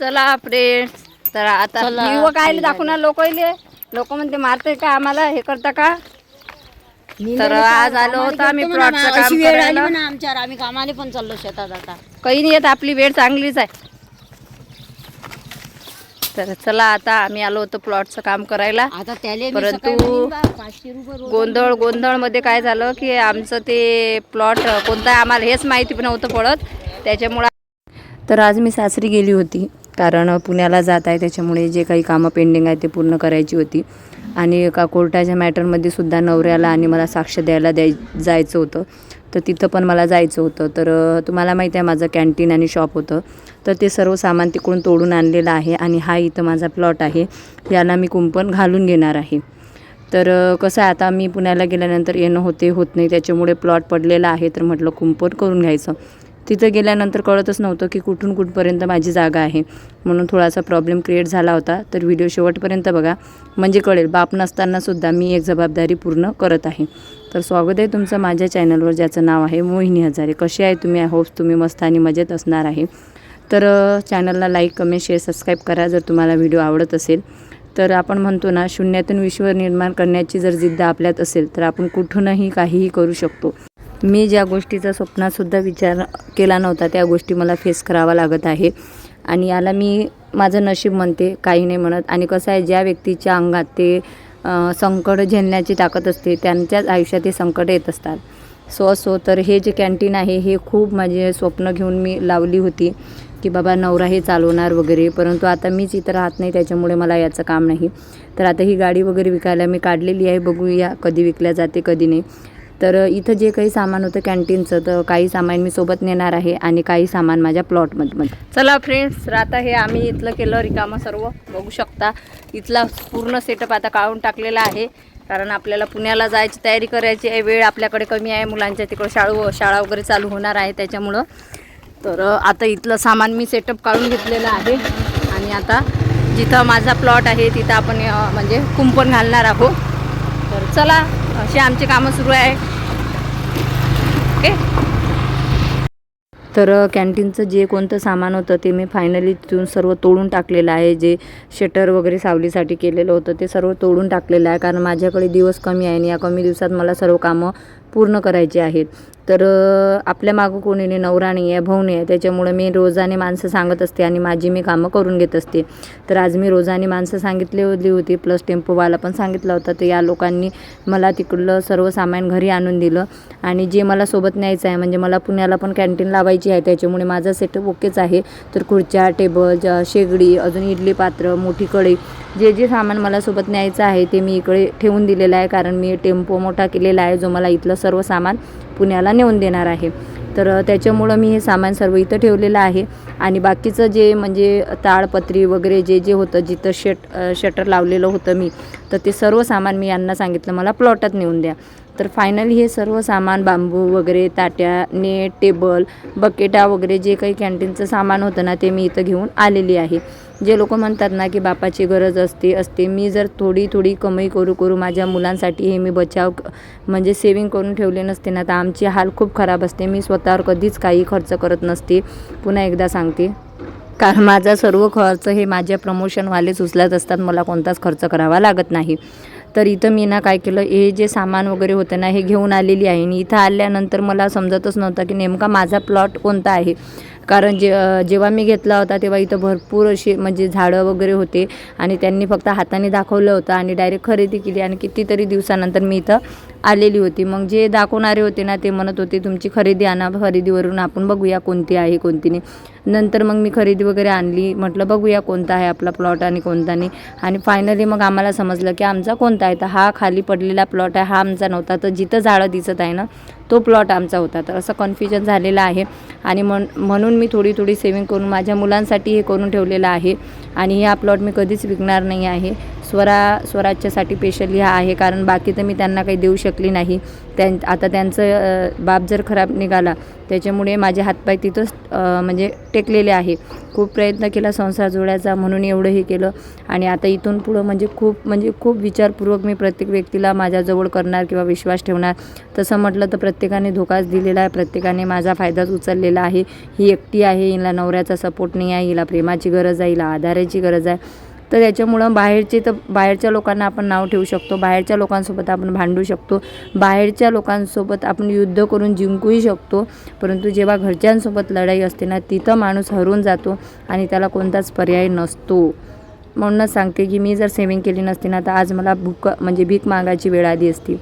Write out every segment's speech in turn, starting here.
चला फ्रेंड्स तर आता चला. युवक काय दाखवणार लोक लोक म्हणते मारते का आम्हाला? हे करता का? तर आज आलो होतो आम्ही प्लॉटचं काम अशी वेळ आली करायला. म्हणा आमच्यावर. आम्ही कामाला पण चाललो शेतात आता. काही नाही येत आपली वेळ चांगलीच आहे. तर चला आता आम्ही आलो होतो प्लॉटचं काम करायला. आता त्याले मी परंतु सकाळी म्हणेन बा, पाचशे रुपये रोज गोंधळ गोंधळमध्ये काय झालं की आमचं ते प्लॉट कोणता आहे आम्हाला हेच माहिती पण नव्हतं पडत. त्याच्यामुळं तर आज मी सासरी गेली होती. कारण पुण्याला जात आहे त्याच्यामुळे जे काही कामं पेंडिंग आहे ते पूर्ण करायची होती. आणि एका कोर्टाच्या मॅटरमध्ये सुद्धा नवऱ्याला आणि मला साक्ष द्यायला द्याय जायचं होतं. तर तिथं पण मला जायचं होतं. तर तुम्हाला माहिती आहे माझं कॅन्टीन आणि शॉप होतं. तर ते सर्व सामान तिकडून तोडून आणलेलं आहे आणि हा इथं माझा प्लॉट आहे. याला मी कुंपण घालून घेणार आहे. तर कसं आहे आता मी पुण्याला गेल्यानंतर येणं होते होत नाही त्याच्यामुळे प्लॉट पडलेला आहे. तर म्हटलं कुंपण करून घ्यायचं. तिथं गेल्यानंतर कळतच नव्हतं की कुठून कुठपर्यंत माझी जागा आहे. म्हणून थोडासा प्रॉब्लेम क्रिएट झाला होता. तर व्हिडिओ शेवटपर्यंत बघा. म्हणजे कळेल बाप नसतानासुद्धा मी एक जबाबदारी पूर्ण करत आहे. तर स्वागत आहे तुमचं माझ्या चॅनलवर ज्याचं नाव आहे मोहिनी हजारे. कसे आहे तुम्ही? आय होप्स तुम्ही मस्त आणि मजेत असणार आहे. तर चॅनलला लाईक कमेंट शेअर सबस्क्राईब करा जर तुम्हाला व्हिडिओ आवडत असेल. तर आपण म्हणतो ना शून्यातून विश्व निर्माण करण्याची जर जिद्द आपल्यात असेल तर आपण कुठूनही काहीही करू शकतो. मी ज्या गोष्टीचा स्वप्नातसुद्धा विचार केला नव्हता त्या गोष्टी मला फेस करावा लागत आहे. आणि याला मी माझं नशीब म्हणते काही नाही म्हणत. आणि कसं आहे ज्या व्यक्तीच्या अंगात ते संकट झेलण्याची ताकद असते त्यांच्याच आयुष्यात हे संकट येत असतात. सो असो तर हे जे कॅन्टीन आहे हे खूप माझे स्वप्न घेऊन मी लावली होती की बाबा नवरा हे चालवणार वगैरे. परंतु आता मीच इथं राहत नाही त्याच्यामुळे मला याचं काम नाही. तर आता ही गाडी वगैरे विकायला मी काढलेली आहे बघूया कधी विकल्या जाते कधी नाही. तर इथं जे काही सामान होतं कॅन्टीनचं तर काही सामान मी सोबत नेणार आहे आणि काही सामान माझ्या प्लॉटमध्ये चला फ्रेंड्स आता हे आम्ही इथलं केलं रिकामं सर्व. बघू शकता इथला पूर्ण सेटअप आता काढून टाकलेला आहे. कारण आपल्याला पुण्याला जायची तयारी करायची आहे. वेळ आपल्याकडे कमी आहे. मुलांच्या तिकडं शाळू शाळा वगैरे चालू होणार आहे त्याच्यामुळं. तर आता इथलं सामान मी सेटअप काढून घेतलेलं आहे. आणि आता जिथं माझा प्लॉट आहे तिथं आपण म्हणजे कुंपण घालणार आहोत. तर चला असे आमचे कामं सुरू आहे. ओके. तर कॅन्टीनचं जे कोणतं सामान होतं ते मी फायनली तिथून सर्व तोडून टाकलेलं आहे. जे शटर वगैरे सावलीसाठी केलेलं होतं ते सर्व तोडून टाकलेलं आहे. कारण माझ्याकडे दिवस कमी आहे आणि या कमी दिवसात मला सर्व कामं पूर्ण करायची आहेत. तर आपल्या मागं कोणी नाही नवरा नाही आहे भाऊ नाही आहे. त्याच्यामुळे मी रोजाने माणसं सांगत असते आणि माझी मी कामं करून घेत असते. तर आज मी रोजाने माणसं सांगितली होती प्लस टेम्पोवाला पण सांगितलं होतं. तर या लोकांनी मला तिकडलं सर्व सामान घरी आणून दिलं. आणि जे मला सोबत न्यायचं आहे म्हणजे मला पुण्याला पण कॅन्टीन लावायची आहे त्याच्यामुळे माझा सेटअप ओकेच आहे. तर खुर्च्या टेबल शेगडी अजून इडली पात्र मोठी कढई जे जे सामान मला सोबत न्यायचं आहे ते मी इकडे ठेवून दिलेलं आहे कारण मी टेम्पो मोठा केलेला आहे जो मला इथलं सर्व सामान पुण्याला नेऊन देणार आहे. तर त्याच्यामुळं मी हे सामान सर्व इथं ठेवलेलं आहे. आणि बाकीचं जे म्हणजे ताळपत्री वगैरे जे जे होतं जिथं शेट शटर लावलेलं होतं मी तर ते सर्व सामान मी यांना सांगितलं मला प्लॉटात नेऊन द्या. तर फायनली हे सर्व सामान बांबू वगैरे ताट्या नेट टेबल बकेटा वगैरे जे काही कॅन्टीनचं सामान होतं ना ते मी इथं घेऊन आलेली आहे. जे लोक म्हणतात ना की बापाची गरज असते असते. मी जर थोडी थोडी कमाई करू करू माझ्या मुलांसाठी हे मी बचाव म्हणजे सेविंग करून ठेवले नसते ना तर आमची हाल खूप खराब असते. मी स्वतःवर कधीच काही खर्च करत नसते. पुन्हा एकदा सांगते. कारण माझा सर्व खर्च हे माझ्या प्रमोशनवालेच उचलत असतात. मला कोणताच खर्च करावा लागत नाही. तर इथं मी ना काय केलं हे जे सामान वगैरे होतं ना हे घेऊन आलेली आहे. आणि इथं आल्यानंतर मला समजतच नव्हतं की नेमका माझा प्लॉट कोणता आहे. कारण जे जेव्हा मी घेतला होता तेव्हा इथं भरपूर असे म्हणजे झाडं वगैरे होते. आणि त्यांनी फक्त हाताने दाखवलं होतं आणि डायरेक्ट खरेदी केली. आणि कितीतरी दिवसानंतर मी इथं आलेली होती. मग जे दाखवणारे होते ना ते म्हणत होते तुमची खरेदी आणा खरेदीवरून आपण बघूया कोणती आहे कोणती नाही. नंतर मग मी खरेदी वगैरे आणली. म्हटलं बघूया कोणता आहे आपला प्लॉट आणि कोणता नाही. आणि फायनली मग आम्हाला समजलं की आमचा कोणता आहे? तर हा खाली पडलेला प्लॉट आहे हा आमचा नव्हता. तर जिथं झाडं दिसत आहे ना तो प्लॉट आमचा होता. तर असं कन्फ्युजन झालेलं आहे. आणि म्हण म्हणून मी थोडी थोडी सेविंग करून माझ्या मुलांसाठी हे करून ठेवलेलं आहे. आणि हा प्लॉट मी कधीच विकणार नाही आहे. स्वरा स्वराज्यासाठी पेशली हा आहे. कारण बाकी तर मी त्यांना काही देऊ शकली नाही. त्यां आता त्यांचं बाप जर खराब निघाला त्याच्यामुळे माझे हातपाय तिथंच म्हणजे टेकलेले आहे. खूप प्रयत्न केला संसार जोडायचा म्हणून एवढं हे केलं. आणि आता इथून पुढं म्हणजे खूप म्हणजे खूप विचारपूर्वक मी प्रत्येक व्यक्तीला माझ्याजवळ करणार किंवा विश्वास ठेवणार. तसं म्हटलं तर प्रत्येकाने धोकाच दिलेला आहे. प्रत्येकाने माझा फायदाच उचललेला आहे. ही एकटी आहे हिला नवऱ्याचा सपोर्ट नाही आहे हिला प्रेमाची गरज आहे हिला आधाराची गरज आहे. तर त्याच्यामुळं बाहेरचे तर बाहेरच्या लोकांना आपण नाव ठेवू शकतो. बाहेरच्या लोकांसोबत आपण भांडू शकतो. बाहेरच्या लोकांसोबत आपण युद्ध करून जिंकूही शकतो. परंतु जेव्हा घरच्यांसोबत लढाई असते ना तिथं माणूस हरून जातो आणि त्याला कोणताच पर्याय नसतो. म्हणूनच सांगते की मी जर सेविंग केली नसती ना तर आज मला भूक म्हणजे भीक मागायची वेळ आली असती.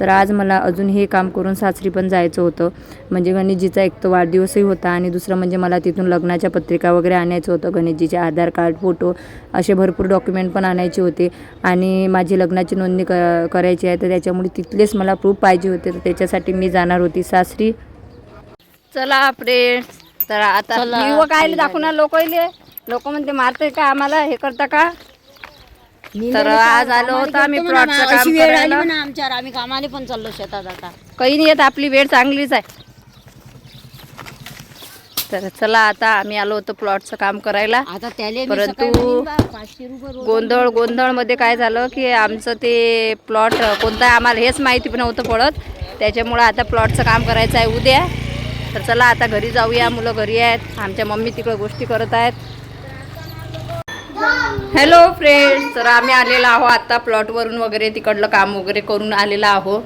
तर आज मला अजून हे काम करून सासरी पण जायचं होतं. म्हणजे गणेशजीचा एक तर वाढदिवसही होता आणि दुसरं म्हणजे मला तिथून लग्नाच्या पत्रिका वगैरे आणायचं होतं गणेशजीचे आधार कार्ड फोटो असे भरपूर डॉक्युमेंट पण आणायचे होते. आणि माझी लग्नाची नोंदणी क करायची आहे तर त्याच्यामुळे तिथलेच मला प्रूफ पाहिजे होते तर त्याच्यासाठी मी जाणार होती सासरी. चला फ्रेंड्स तर आता व्हिडिओ काय दाखवणार लोक लोक म्हणते मारते का आम्हाला? हे करता का? तर आज आलो होतो आम्ही प्लॉटचं काम अशी वेळ आली करायला. म्हणा आमच्यावर. आम्ही कामाला पण चाललो शेतात आता. काही नाही येत आपली वेळ चांगलीच आहे. तर चला आता आम्ही आलो होतो प्लॉटचं काम करायला. आता त्याले परंतु पाचशे रुपये रोज गोंधळ गोंधळमध्ये काय झालं की आमचं ते प्लॉट कोणता आहे आम्हाला हेच माहिती पण नव्हतं पडत. त्याच्यामुळं आता प्लॉटचं काम करायचं आहे उद्या. तर चला आता घरी जाऊया मुलं घरी आहेत. आमच्या मम्मी तिकडं गोष्टी करत आहेत. हॅलो फ्रेंड्स तर आम्ही आलेलो आहो आता प्लॉटवरून वगैरे तिकडलं काम वगैरे करून आलेलो आहो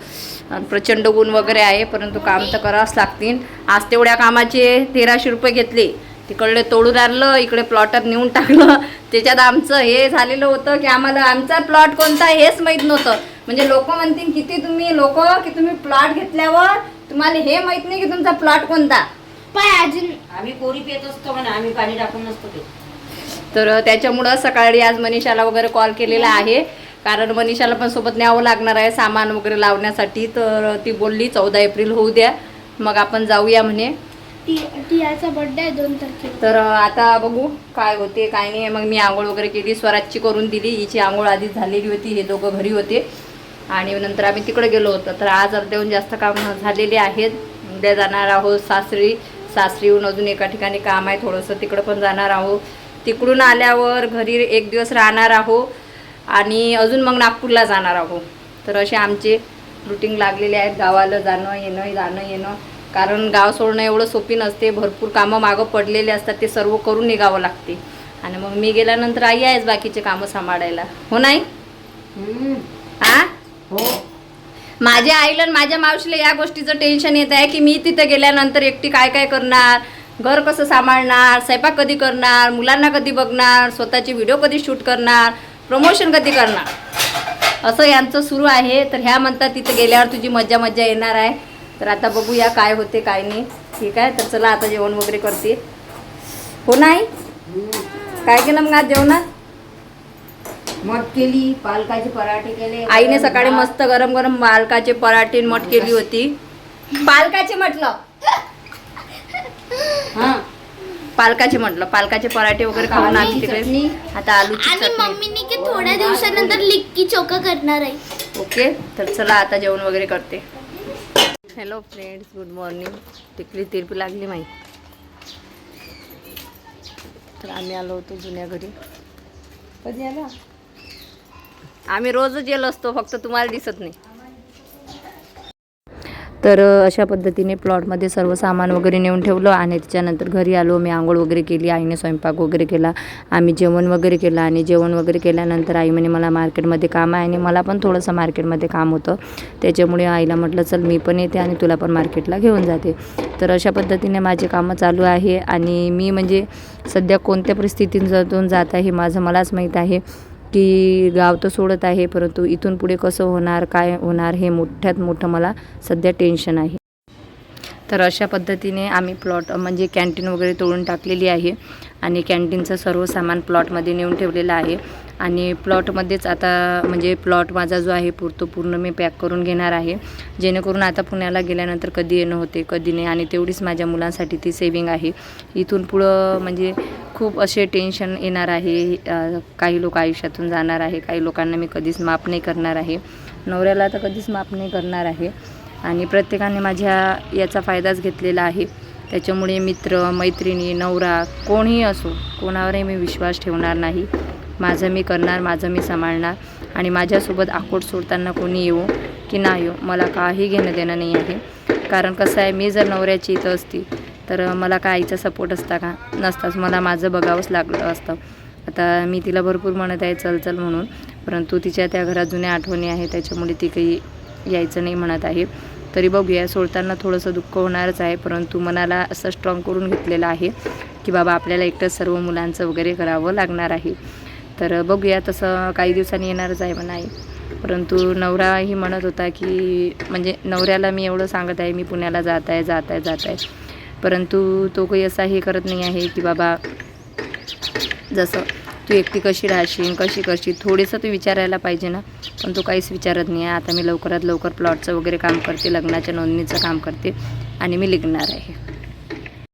प्रचंड ऊन वगैरे आहे परंतु काम तर करावंच लागतील. आज तेवढ्या कामाचे तेराशे रुपये घेतले. तिकडले तोडून आणलं इकडे प्लॉटात नेऊन टाकलं. त्याच्यात आमचं हे झालेलं होतं की आम्हाला आमचा प्लॉट कोणता हेच माहीत नव्हतं. म्हणजे लोक म्हणतील किती तुम्ही लोक की तुम्ही प्लॉट घेतल्यावर तुम्हाला हे माहीत नाही की तुमचा प्लॉट कोणता. पण अजून आम्ही कोरी पेत असतो म्हणा आम्ही पाणी टाकून नसतो ते तर त्याच्यामुळं सकाळी आज मनीषाला वगैरे कॉल केलेला आहे. कारण मनीषाला पण सोबत न्यावं लागणार आहे सामान वगैरे लावण्यासाठी. तर ती बोलली चौदा एप्रिल होऊ द्या. मग आपण जाऊया म्हणे. टियाचा बर्थडे आहे दोन तारखेला. तर आता बघू काय होते काय नाही. मग मी आंघोळ वगैरे केली स्वराजची करून दिली. हिची आंघोळ आधीच झालेली होती हे दोघं घरी होते. आणि नंतर आम्ही तिकडे गेलो होतो. तर आज अर्ध्याहून जास्त काम झालेले आहेत. उद्या जाणार आहोत सासरी. सासरीहून अजून एका ठिकाणी काम आहे. थोडंसं तिकडं पण जाणार आहोत. तिकडून आल्यावर घरी एक दिवस राहणार आहो आणि अजून मग नागपूरला जाणार आहो. तर असे आमचे रुटीन लागलेले आहेत गावाला जाणं येणं जाणं येणं. कारण गाव सोडणं एवढं सोपी नसते भरपूर कामं मागं पडलेले असतात ते सर्व करून निघावं लागते. आणि मग मी गेल्यानंतर आई आहेच बाकीचे कामं सांभाळायला. हो नाही? आ? हो. माझ्या आईला आणि माझ्या मावशीला या गोष्टीचं टेन्शन येत आहे की मी तिथं गेल्यानंतर एकटी काय काय करणार? घर कसं सांभाळणार स्वयंपाक कधी करणार मुलांना कधी बघणार स्वतःचे व्हिडिओ कधी शूट करणार प्रमोशन कधी करणार? असं यांचं सुरू आहे. तर ह्या म्हणतात तिथं गेल्यावर तुझी मज्जा मज्जा येणार आहे. तर आता बघूया काय होते काय नाही. ठीक आहे? तर चला आता जेवण वगैरे करते. हो नाही? काय केलं मग आज जेवणात? मठ केली पालकाचे पराठे केले आईने सकाळी मस्त गरम गरम पालकाचे पराठे मठ केली होती. पालकाचे म्हटलं. हा. पालकाचे म्हटलं पालकाचे पराठे वगैरे खाऊन आम्ही तिकडे. आता आलूची आणि चटणी. मम्मीने की थोड्या दिवसानंतर लिक्की चोका करणार आहे. ओके तर चला आता जेवण वगैरे करते. हॅलो फ्रेंड्स गुड मॉर्निंग टिकली तिरपी लागली माही तर आम्ही आलो होतो जुन्या घरी. कधी आला? आम्ही रोजच येलो असतो फक्त तुम्हाला दिसत नाही. तर अशा पद्धतीने प्लॉटमध्ये सर्व सामान वगैरे नेऊन ठेवलं आणि त्याच्यानंतर घरी आलो. मी आंघोळ वगैरे केली आईने स्वयंपाक वगैरे केला आम्ही जेवण वगैरे केलं आणि जेवण वगैरे केल्यानंतर आई म्हणे मला मार्केटमध्ये काम आहे. आणि मला पण थोडंसं मार्केटमध्ये काम होतं. त्याच्यामुळे आईला म्हटलं चल मी पण येते आणि तुला पण मार्केटला घेऊन जाते. तर अशा पद्धतीने माझे कामं चालू आहे. आणि मी म्हणजे सध्या कोणत्या परिस्थितीतून जात आहे माझं मलाच माहीत आहे. की गाव तर सोडत आहे परंतु इथून पुढे कसं होणार काय होणार हे मोठ्यात मोठं मला सध्या टेन्शन आहे. तर अशा पद्धतीने आम्ही प्लॉट म्हणजे कॅन्टीन वगैरे तोडून टाकलेली आहे आणि कॅन्टीनचं सर्व सामान प्लॉटमध्ये नेऊन ठेवलेलं आहे. आणि प्लॉटमध्येच आता म्हणजे प्लॉट माझा जो आहे पुरतो पूर्ण मी पॅक करून घेणार आहे. जेणेकरून आता पुण्याला गेल्यानंतर कधी येणं होते कधी नाही आणि तेवढीच माझ्या मुलांसाठी ती सेविंग आहे. इथून पुढं म्हणजे खूप असे टेन्शन येणार आहे. काही लोक आयुष्यातून जाणार आहे काही लोकांना मी कधीच माफ नाही करणार आहे. नवऱ्याला तर कधीच माफ नाही करणार आहे. आणि प्रत्येकाने माझ्या याचा फायदाच घेतलेला आहे. त्याच्यामुळे मित्र मैत्रिणी नवरा कोणीही असो कोणावरही मी विश्वास ठेवणार नाही. माझं मी करणार माझं मी सांभाळणार आणि माझ्यासोबत आकोट सोडताना कोणी येऊ की नाही येऊ मला काही घेणं देणं नाही आहे. कारण कसं आहे मी जर नवऱ्याची इथं असती तर मला काय आईचा सपोर्ट असता का? नसताच मला माझं बघावंच लागलं असतं. आता मी तिला भरपूर म्हणत आहे चल चल म्हणून. परंतु तिच्या त्या घरात जुन्या आठवणी आहे त्याच्यामुळे ती काही यायचं नाही म्हणत आहे. तरी बघूया सोडताना थोडंसं दुःख होणारच आहे परंतु मनाला असं स्ट्रॉंग करून घेतलेलं आहे की बाबा आपल्याला एकटंच सर्व मुलांचं वगैरे करावं लागणार आहे. तर बघूया तसं काही दिवसांनी येणारच आहे म्हणा आहे परंतु नवराही म्हणत होता की म्हणजे नवऱ्याला मी एवढं सांगत आहे मी पुण्याला जात आहे जात आहे जात आहे. परंतु तो काही असा हे करत नाही आहे की बाबा जसं तू एकटी कशी राहशील कशी करशील थोडंसं तू विचारायला पाहिजे ना. पण तो काहीच विचारत नाही आहे. आता मी लवकरात लवकर प्लॉटचं वगैरे काम करते लग्नाच्या नोंदणीचं काम करते आणि मी लिखणार आहे.